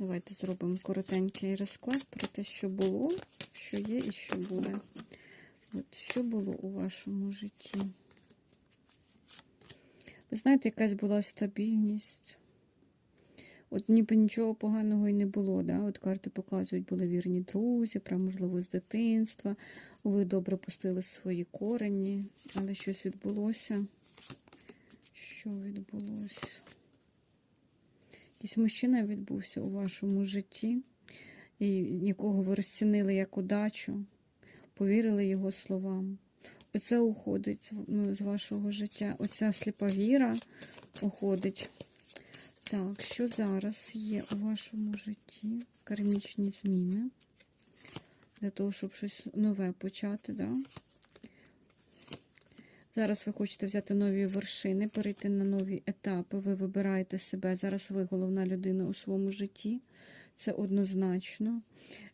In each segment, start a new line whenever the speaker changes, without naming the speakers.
Давайте зробимо коротенький розклад про те, що було, що є і що буде. От що було у вашому житті? Ви знаєте, якась була стабільність. От ніби нічого поганого і не було. Да? От карти показують, були вірні друзі, прям, можливо, з дитинства. Ви добре пустили свої корені, але щось відбулося. Що відбулося? Якийсь мужчина відбувся у вашому житті, і якого ви розцінили як удачу, повірили його словам. Оце уходить ну, з вашого життя. Оця сліпа віра уходить. Так, що зараз є у вашому житті? Кармічні зміни. Для того, щоб щось нове почати, да? Зараз ви хочете взяти нові вершини, перейти на нові етапи. Ви вибираєте себе. Зараз ви головна людина у своєму житті. Це однозначно.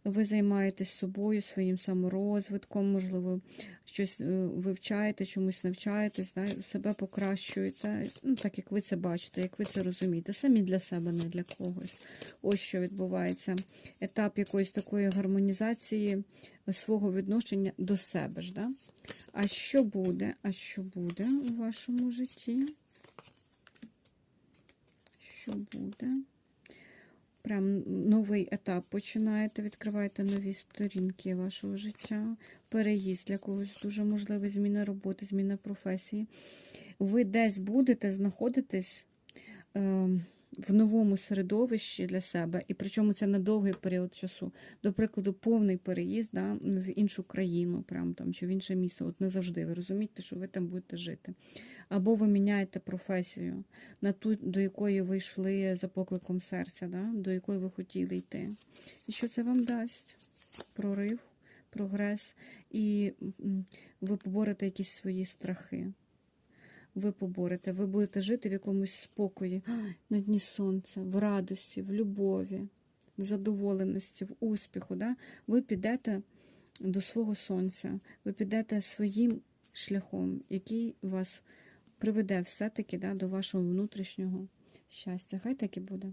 Ви займаєтесь собою, своїм саморозвитком, можливо, щось е, вивчаєте, чомусь навчаєтесь, да? себе покращуєте, ну, так як ви це бачите, як ви це розумієте. Самі для себе, не для когось. Ось що відбувається. Етап якоїсь такої гармонізації свого відношення до себе ж. Да? А що буде? А що буде у вашому житті? Що буде? Прям новий етап починаєте, відкриваєте нові сторінки вашого життя, переїзд для когось дуже можливий, зміна роботи, зміна професії. Ви десь будете знаходитись е, в новому середовищі для себе, і причому це на довгий період часу. До прикладу, повний переїзд да, в іншу країну, прям там, чи в інше місце. От не завжди. Ви розумієте, що ви там будете жити. Або ви міняєте професію на ту, до якої ви йшли за покликом серця, да? до якої ви хотіли йти. І що це вам дасть? Прорив, прогрес, і ви поборете якісь свої страхи. Ви поборете, ви будете жити в якомусь спокої, на дні сонця, в радості, в любові, в задоволеності, в успіху. Да? Ви підете до свого сонця, ви підете своїм шляхом, який вас приведе все-таки да, до вашого внутрішнього щастя. Хай так і буде.